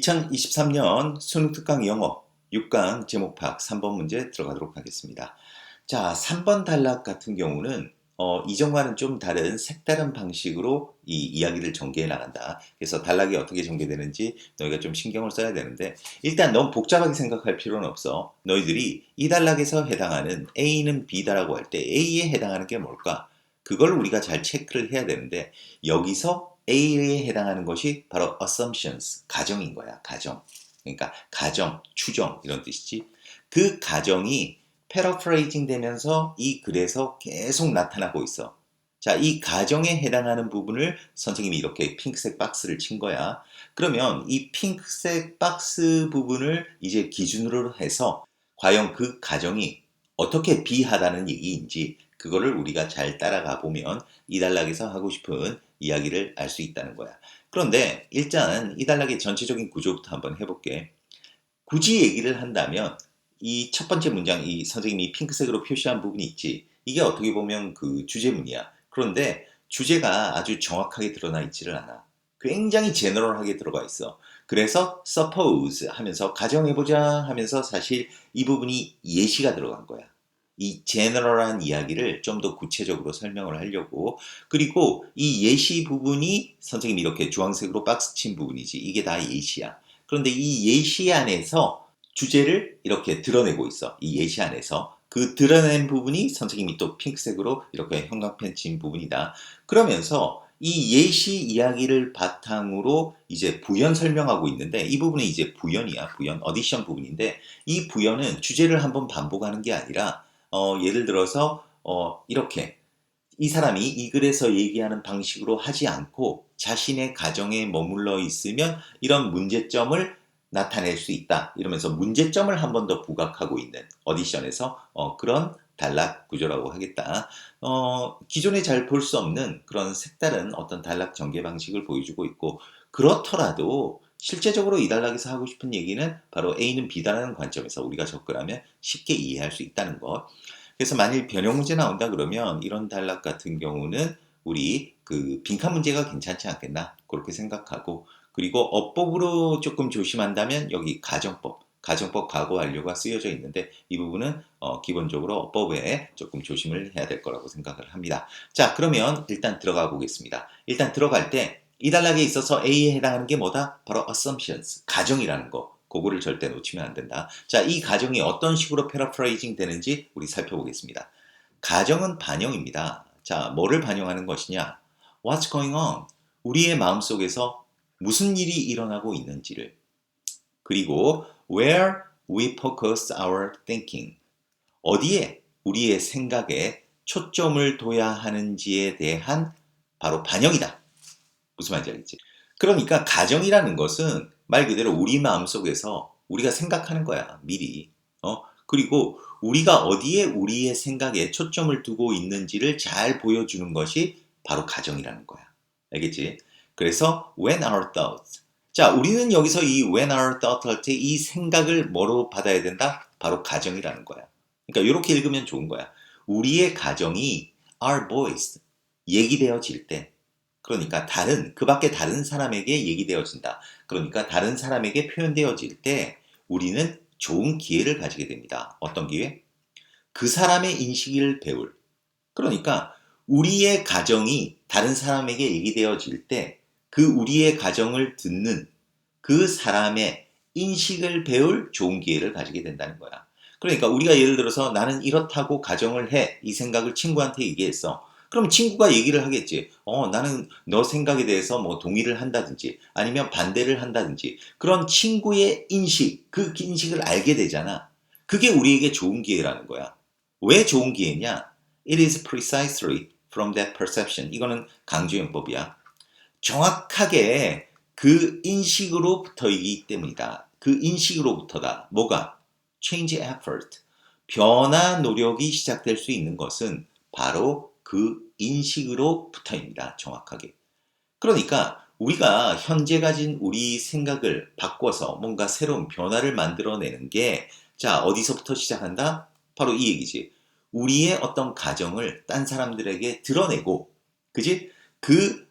2023년 수능 특강 영어 6강 제목 파악 3번 문제 들어가도록 하겠습니다. 자, 3번 단락 같은 경우는 어, 이전과는 좀 다른 색다른 방식으로 이 이야기를 전개해 나간다. 그래서 단락이 어떻게 전개되는지 너희가 좀 신경을 써야 되는데 일단 너무 복잡하게 생각할 필요는 없어. 너희들이 이 단락에서 해당하는 A는 B다라고 할 때 A에 해당하는 게 뭘까? 그걸 우리가 잘 체크를 해야 되는데 여기서 A에 해당하는 것이 바로 assumptions, 가정인 거야, 가정. 그러니까 가정, 추정 이런 뜻이지. 그 가정이 패러프레이징 되면서 이 글에서 계속 나타나고 있어. 자, 이 가정에 해당하는 부분을 선생님이 이렇게 핑크색 박스를 친 거야. 그러면 이 핑크색 박스 부분을 이제 기준으로 해서 과연 그 가정이 어떻게 비하다는 얘기인지 그거를 우리가 잘 따라가 보면 이 단락에서 하고 싶은 이야기를 알 수 있다는 거야. 그런데 일단 이 단락의 전체적인 구조부터 한번 해볼게. 굳이 얘기를 한다면 이 첫 번째 문장, 이 선생님이 핑크색으로 표시한 부분이 있지. 이게 어떻게 보면 그 주제문이야. 그런데 주제가 아주 정확하게 드러나 있지를 않아. 굉장히 제너럴하게 들어가 있어. 그래서 suppose 하면서 가정해보자 하면서 사실 이 부분이 예시가 들어간 거야. 이 제너럴한 이야기를 좀 더 구체적으로 설명을 하려고 그리고 이 예시 부분이 선생님이 이렇게 주황색으로 박스 친 부분이지 이게 다 예시야. 그런데 이 예시 안에서 주제를 이렇게 드러내고 있어. 이 예시 안에서 그 드러낸 부분이 선생님이 또 핑크색으로 이렇게 형광펜 친 부분이다. 그러면서 이 예시 이야기를 바탕으로 이제 부연 설명하고 있는데 이 부분은 이제 부연이야. 부연, 어디션 부분인데 이 부연은 주제를 한번 반복하는 게 아니라 어, 예를 들어서 어, 이렇게 이 사람이 이 글에서 얘기하는 방식으로 하지 않고 자신의 가정에 머물러 있으면 이런 문제점을 나타낼 수 있다. 이러면서 문제점을 한 번 더 부각하고 있는 어디션에서 어, 그런 단락 구조라고 하겠다. 어, 기존에 잘 볼 수 없는 그런 색다른 어떤 단락 전개 방식을 보여주고 있고 그렇더라도 실제적으로 이 단락에서 하고 싶은 얘기는 바로 A는 B다라는 관점에서 우리가 접근하면 쉽게 이해할 수 있다는 것. 그래서 만일 변형 문제 나온다 그러면 이런 단락 같은 경우는 우리 그 빈칸 문제가 괜찮지 않겠나 그렇게 생각하고 그리고 어법으로 조금 조심한다면 여기 가정법 가정법 과거 완료가 쓰여져 있는데 이 부분은 어, 기본적으로 어법에 조금 조심을 해야 될 거라고 생각을 합니다. 자 그러면 일단 들어가 보겠습니다. 일단 들어갈 때 이 단락에 있어서 A에 해당하는 게 뭐다? 바로 assumptions, 가정이라는 거. 그거를 절대 놓치면 안 된다. 자, 이 가정이 어떤 식으로 패러프레이징 되는지 우리 살펴보겠습니다. 가정은 반영입니다. 자, 뭐를 반영하는 것이냐? What's going on? 우리의 마음속에서 무슨 일이 일어나고 있는지를. 그리고 where we focus our thinking. 어디에 우리의 생각에 초점을 둬야 하는지에 대한 바로 반영이다. 무슨 말인지 알겠지? 그러니까 가정이라는 것은 말 그대로 우리 마음 속에서 우리가 생각하는 거야. 미리. 어? 그리고 우리가 어디에 우리의 생각에 초점을 두고 있는지를 잘 보여주는 것이 바로 가정이라는 거야. 알겠지? 그래서 when our thoughts 자, 우리는 여기서 이 when our thought 할때 이 생각을 뭐로 받아야 된다? 바로 가정이라는 거야. 그러니까 이렇게 읽으면 좋은 거야. 우리의 가정이 our voice 얘기되어질 때 그러니까 다른 그 밖에 다른 사람에게 얘기되어진다. 그러니까 다른 사람에게 표현되어질 때 우리는 좋은 기회를 가지게 됩니다. 어떤 기회? 그 사람의 인식을 배울. 그러니까 우리의 가정이 다른 사람에게 얘기되어질 때 그 우리의 가정을 듣는 그 사람의 인식을 배울 좋은 기회를 가지게 된다는 거야. 그러니까 우리가 예를 들어서 나는 이렇다고 가정을 해. 이 생각을 친구한테 얘기했어. 그럼 친구가 얘기를 하겠지. 어, 나는 너 생각에 대해서 뭐 동의를 한다든지 아니면 반대를 한다든지 그런 친구의 인식, 그 인식을 알게 되잖아. 그게 우리에게 좋은 기회라는 거야. 왜 좋은 기회냐? It is precisely from that perception. 이거는 강조용법이야. 정확하게 그 인식으로부터이기 때문이다. 그 인식으로부터다. 뭐가? change effort. 변화 노력이 시작될 수 있는 것은 바로 그 인식으로부터입니다. 정확하게. 그러니까 우리가 현재 가진 우리 생각을 바꿔서 뭔가 새로운 변화를 만들어내는 게 자, 어디서부터 시작한다? 바로 이 얘기지. 우리의 어떤 가정을 딴 사람들에게 드러내고, 그지? 그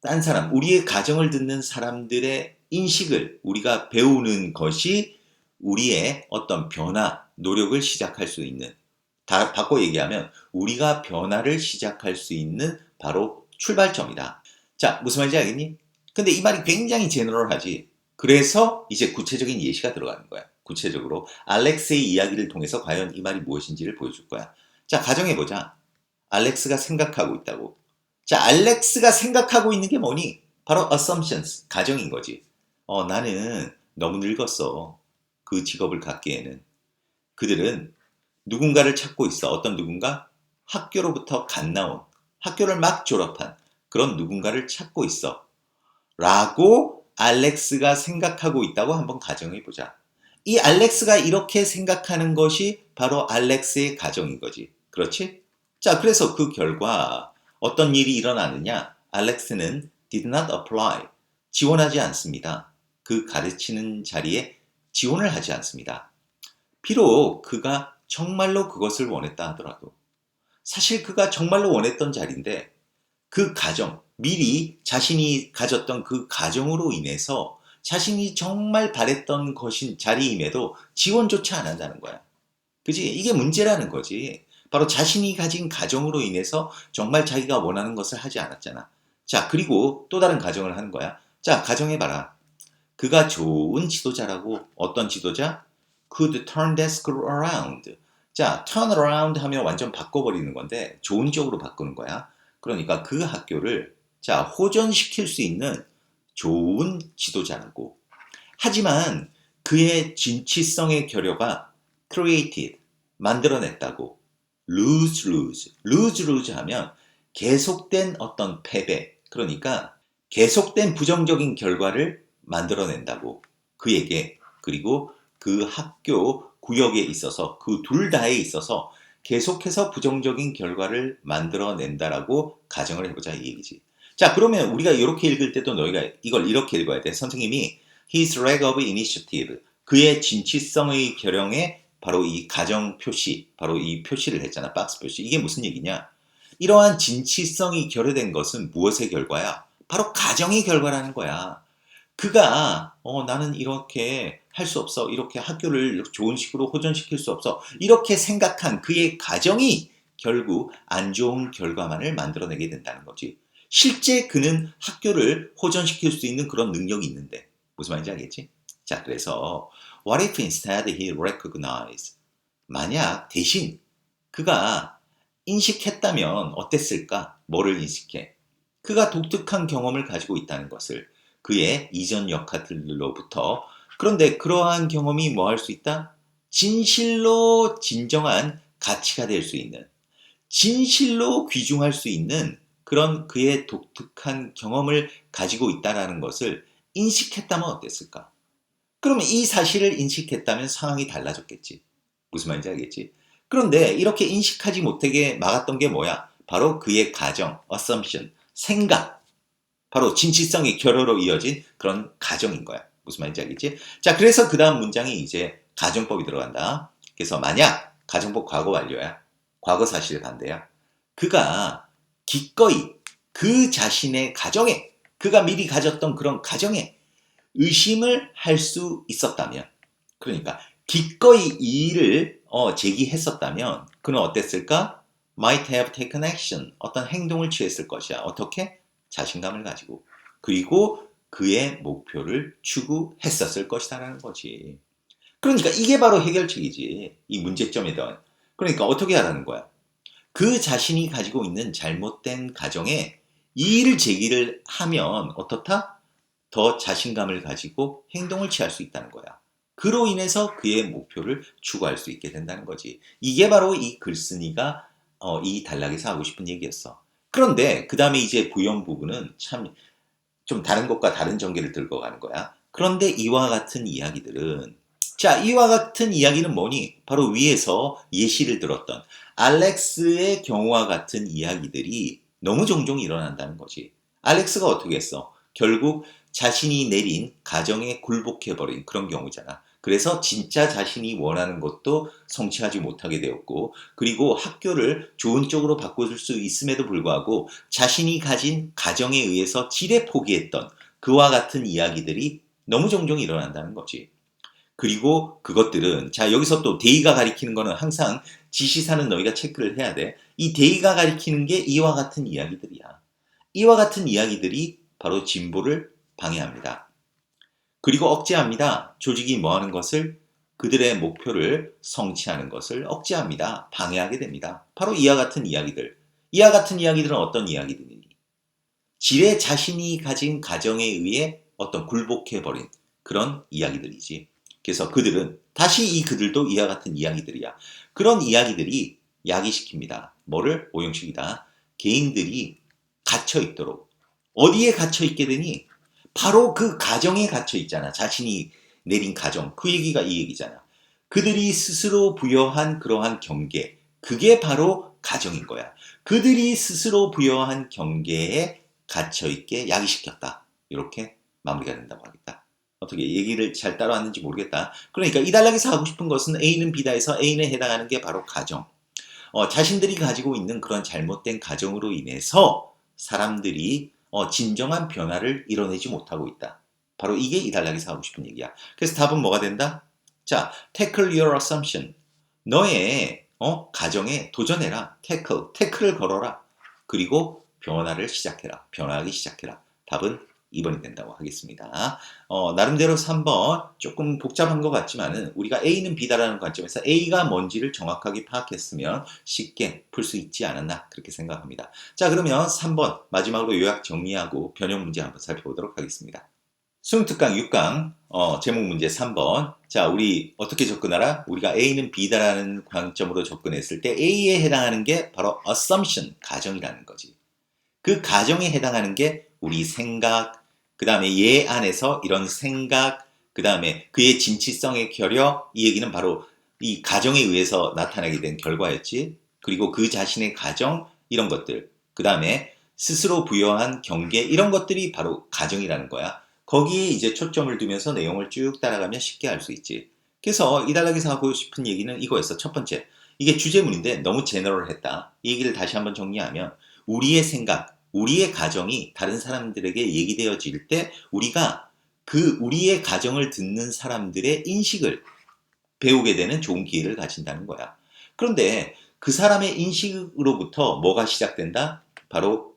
딴 사람, 우리의 가정을 듣는 사람들의 인식을 우리가 배우는 것이 우리의 어떤 변화, 노력을 시작할 수 있는 다 바꿔 얘기하면 우리가 변화를 시작할 수 있는 바로 출발점이다. 자, 무슨 말인지 알겠니? 근데 이 말이 굉장히 제너럴하지. 그래서 이제 구체적인 예시가 들어가는 거야. 구체적으로 알렉스의 이야기를 통해서 과연 이 말이 무엇인지를 보여줄 거야. 자, 가정해 보자. 알렉스가 생각하고 있다고. 자, 알렉스가 생각하고 있는 게 뭐니? 바로 assumptions, 가정인 거지. 어, 나는 너무 늙었어. 그 직업을 갖기에는. 그들은 누군가를 찾고 있어. 어떤 누군가? 학교로부터 갓 나온, 학교를 막 졸업한 그런 누군가를 찾고 있어. 라고 알렉스가 생각하고 있다고 한번 가정해 보자. 이 알렉스가 이렇게 생각하는 것이 바로 알렉스의 가정인 거지. 그렇지? 자, 그래서 그 결과 어떤 일이 일어나느냐? 알렉스는 did not apply. 지원하지 않습니다. 그 가르치는 자리에 지원을 하지 않습니다. 비록 그가 정말로 그것을 원했다 하더라도 사실 그가 정말로 원했던 자리인데 그 가정, 미리 자신이 가졌던 그 가정으로 인해서 자신이 정말 바랬던 것인 자리임에도 지원조차 안 한다는 거야. 그지? 이게 문제라는 거지. 바로 자신이 가진 가정으로 인해서 정말 자기가 원하는 것을 하지 않았잖아. 자, 그리고 또 다른 가정을 하는 거야. 자, 가정해봐라. 그가 좋은 지도자라고 어떤 지도자? Could turn school around. 자, turn around 하면 완전 바꿔버리는 건데 좋은 쪽으로 바꾸는 거야. 그러니까 그 학교를 자, 호전시킬 수 있는 좋은 지도자라고. 하지만 그의 진취성의 결여가 created, 만들어냈다고. lose, lose. lose, lose 하면 계속된 어떤 패배. 그러니까 계속된 부정적인 결과를 만들어낸다고. 그에게. 그리고 그 학교 구역에 있어서 그 둘 다에 있어서 계속해서 부정적인 결과를 만들어낸다라고 가정을 해보자 이 얘기지. 자 그러면 우리가 이렇게 읽을 때도 너희가 이걸 이렇게 읽어야 돼. 선생님이 his lack of initiative 그의 진취성의 결형에 바로 이 가정 표시 바로 이 표시를 했잖아 박스 표시 이게 무슨 얘기냐? 이러한 진취성이 결여된 것은 무엇의 결과야? 바로 가정의 결과라는 거야. 그가 어 나는 이렇게 할 수 없어 이렇게 학교를 좋은 식으로 호전시킬 수 없어 이렇게 생각한 그의 가정이 결국 안 좋은 결과만을 만들어내게 된다는 거지 실제 그는 학교를 호전시킬 수 있는 그런 능력이 있는데 무슨 말인지 알겠지? 자 그래서 what if instead he recognized 만약 대신 그가 인식했다면 어땠을까? 뭐를 인식해? 그가 독특한 경험을 가지고 있다는 것을 그의 이전 역할들로부터 그런데 그러한 경험이 뭐 할 수 있다? 진실로 진정한 가치가 될 수 있는 진실로 귀중할 수 있는 그런 그의 독특한 경험을 가지고 있다라는 것을 인식했다면 어땠을까? 그러면 이 사실을 인식했다면 상황이 달라졌겠지. 무슨 말인지 알겠지? 그런데 이렇게 인식하지 못하게 막았던 게 뭐야? 바로 그의 가정, assumption, 생각, 바로 진취성이 결여로 이어진 그런 가정인 거야. 무슨 말인지 알겠지? 자, 그래서 그 다음 문장이 이제 가정법이 들어간다. 그래서 만약 가정법 과거 완료야. 과거 사실 반대야. 그가 기꺼이 그 자신의 가정에 그가 미리 가졌던 그런 가정에 의심을 할 수 있었다면 그러니까 기꺼이 이 일을 어, 제기했었다면 그는 어땠을까? might have taken action 어떤 행동을 취했을 것이야. 어떻게? 자신감을 가지고 그리고 그의 목표를 추구했었을 것이다라는 거지. 그러니까 이게 바로 해결책이지. 이 문제점에 대한. 그러니까 어떻게 하라는 거야? 그 자신이 가지고 있는 잘못된 가정에 이의를 제기를 하면 어떻다? 더 자신감을 가지고 행동을 취할 수 있다는 거야. 그로 인해서 그의 목표를 추구할 수 있게 된다는 거지. 이게 바로 이 글쓴이가 어, 이 단락에서 하고 싶은 얘기였어. 그런데 그 다음에 이제 부연 부분은 참 좀 다른 것과 다른 전개를 들고 가는 거야. 그런데 이와 같은 이야기들은 자 이와 같은 이야기는 뭐니? 바로 위에서 예시를 들었던 알렉스의 경우와 같은 이야기들이 너무 종종 일어난다는 거지. 알렉스가 어떻게 했어? 결국 자신이 내린 가정에 굴복해버린 그런 경우잖아. 그래서 진짜 자신이 원하는 것도 성취하지 못하게 되었고, 그리고 학교를 좋은 쪽으로 바꿔줄 수 있음에도 불구하고 자신이 가진 가정에 의해서 지레 포기했던 그와 같은 이야기들이 너무 종종 일어난다는 거지. 그리고 그것들은 자 여기서 또 데이가 가리키는 거는 항상 지시사는 너희가 체크를 해야 돼. 이 데이가 가리키는 게 이와 같은 이야기들이야. 이와 같은 이야기들이 바로 진보를 방해합니다. 그리고 억제합니다. 조직이 뭐 하는 것을 그들의 목표를 성취하는 것을 억제합니다. 방해하게 됩니다. 바로 이와 같은 이야기들. 이와 같은 이야기들은 어떤 이야기들이니? 지레 자신이 가진 가정에 의해 어떤 굴복해버린 그런 이야기들이지. 그래서 그들은 다시 이 그들도 이와 같은 이야기들이야. 그런 이야기들이 야기시킵니다. 뭐를? 오용식이다. 개인들이 갇혀 있도록. 어디에 갇혀 있게 되니? 바로 그 가정에 갇혀 있잖아. 자신이 내린 가정. 그 얘기가 이 얘기잖아. 그들이 스스로 부여한 그러한 경계. 그게 바로 가정인 거야. 그들이 스스로 부여한 경계에 갇혀 있게 야기시켰다. 이렇게 마무리가 된다고 하겠다. 어떻게 얘기를 잘 따라왔는지 모르겠다. 그러니까 이 단락에서 하고 싶은 것은 A는 B다에서 A에 해당하는 게 바로 가정. 어, 자신들이 가지고 있는 그런 잘못된 가정으로 인해서 사람들이 어, 진정한 변화를 이뤄내지 못하고 있다. 바로 이게 이 단락에서 하고 싶은 얘기야. 그래서 답은 뭐가 된다? 자, tackle your assumption. 너의 어, 가정에 도전해라. tackle, tackle을 걸어라. 그리고 변화를 시작해라. 변화하기 시작해라. 답은 2번이 된다고 하겠습니다. 어, 나름대로 3번 조금 복잡한 것 같지만은 우리가 A는 B다라는 관점에서 A가 뭔지를 정확하게 파악했으면 쉽게 풀 수 있지 않았나 그렇게 생각합니다. 자 그러면 3번 마지막으로 요약 정리하고 변형 문제 한번 살펴보도록 하겠습니다. 수능 특강 6강 어, 제목 문제 3번 자 우리 어떻게 접근하라? 우리가 A는 B다라는 관점으로 접근했을 때 A에 해당하는 게 바로 assumption 가정이라는 거지. 그 가정에 해당하는 게 우리 생각, 그 다음에 얘 안에서 이런 생각, 그 다음에 그의 진취성의 결여, 이 얘기는 바로 이 가정에 의해서 나타나게 된 결과였지. 그리고 그 자신의 가정, 이런 것들. 그 다음에 스스로 부여한 경계, 이런 것들이 바로 가정이라는 거야. 거기에 이제 초점을 두면서 내용을 쭉 따라가면 쉽게 알 수 있지. 그래서 이 단락에서 하고 싶은 얘기는 이거였어. 첫 번째. 이게 주제문인데 너무 제너럴했다. 이 얘기를 다시 한번 정리하면 우리의 생각, 우리의 가정이 다른 사람들에게 얘기되어질 때 우리가 그 우리의 가정을 듣는 사람들의 인식을 배우게 되는 좋은 기회를 가진다는 거야. 그런데 그 사람의 인식으로부터 뭐가 시작된다? 바로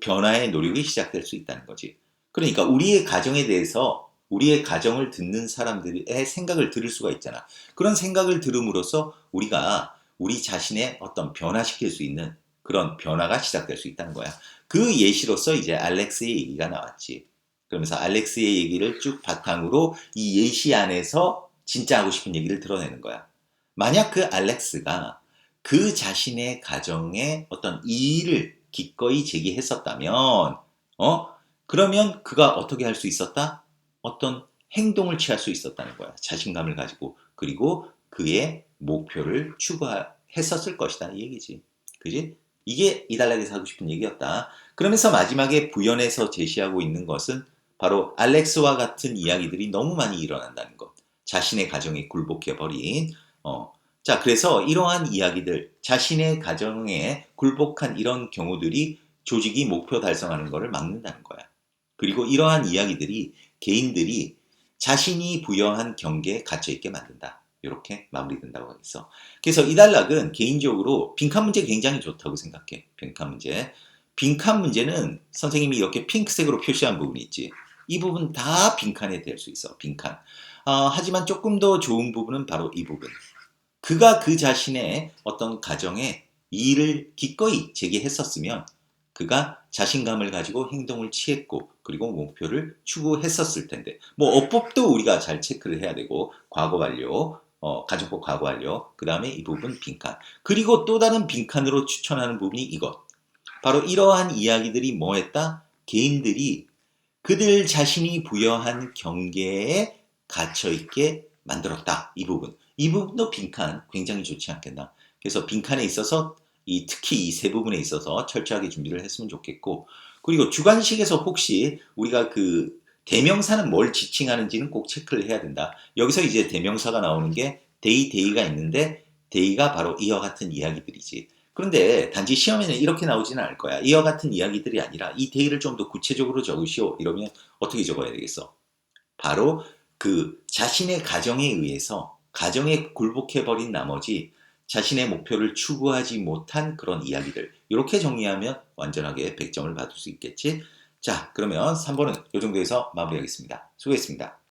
변화의 노력이 시작될 수 있다는 거지. 그러니까 우리의 가정에 대해서 우리의 가정을 듣는 사람들의 생각을 들을 수가 있잖아. 그런 생각을 들음으로써 우리가 우리 자신의 어떤 변화시킬 수 있는 그런 변화가 시작될 수 있다는 거야. 그 예시로서 이제 알렉스의 얘기가 나왔지. 그러면서 알렉스의 얘기를 쭉 바탕으로 이 예시 안에서 진짜 하고 싶은 얘기를 드러내는 거야. 만약 그 알렉스가 그 자신의 가정에 어떤 이의를 기꺼이 제기했었다면, 어? 그러면 그가 어떻게 할 수 있었다? 어떤 행동을 취할 수 있었다는 거야. 자신감을 가지고. 그리고 그의 목표를 추구했었을 것이다. 이 얘기지. 그지? 이게 이달락에서 하고 싶은 얘기였다. 그러면서 마지막에 부연에서 제시하고 있는 것은 바로 알렉스와 같은 이야기들이 너무 많이 일어난다는 것. 자신의 가정에 굴복해버린, 어, 자, 그래서 이러한 이야기들, 자신의 가정에 굴복한 이런 경우들이 조직이 목표 달성하는 것을 막는다는 거야. 그리고 이러한 이야기들이 개인들이 자신이 부여한 경계에 갇혀있게 만든다. 이렇게 마무리된다고 하겠어. 그래서 이 단락은 개인적으로 빈칸 문제 굉장히 좋다고 생각해. 빈칸 문제. 빈칸 문제는 선생님이 이렇게 핑크색으로 표시한 부분이 있지. 이 부분 다 빈칸에 될 수 있어. 빈칸. 어, 하지만 조금 더 좋은 부분은 바로 이 부분. 그가 그 자신의 어떤 가정에 일을 기꺼이 제기했었으면 그가 자신감을 가지고 행동을 취했고 그리고 목표를 추구했었을 텐데 뭐 어법도 우리가 잘 체크를 해야 되고 과거 완료 어, 과거 완료, 그 다음에 이 부분 빈칸. 그리고 또 다른 빈칸으로 추천하는 부분이 이것. 바로 이러한 이야기들이 뭐 했다? 개인들이 그들 자신이 부여한 경계에 갇혀있게 만들었다. 이 부분. 이 부분도 빈칸 굉장히 좋지 않겠나. 그래서 빈칸에 있어서 이 특히 이 세 부분에 있어서 철저하게 준비를 했으면 좋겠고 그리고 주관식에서 혹시 우리가 그 대명사는 뭘 지칭하는지는 꼭 체크를 해야 된다. 여기서 이제 대명사가 나오는 게 데이 데이가 있는데 데이가 바로 이와 같은 이야기들이지. 그런데 단지 시험에는 이렇게 나오지는 않을 거야. 이와 같은 이야기들이 아니라 이 데이를 좀 더 구체적으로 적으시오. 이러면 어떻게 적어야 되겠어? 바로 그 자신의 가정에 의해서 가정에 굴복해버린 나머지 자신의 목표를 추구하지 못한 그런 이야기들. 이렇게 정리하면 완전하게 100점을 받을 수 있겠지. 자, 그러면 3번은 이 정도에서 마무리하겠습니다. 수고했습니다.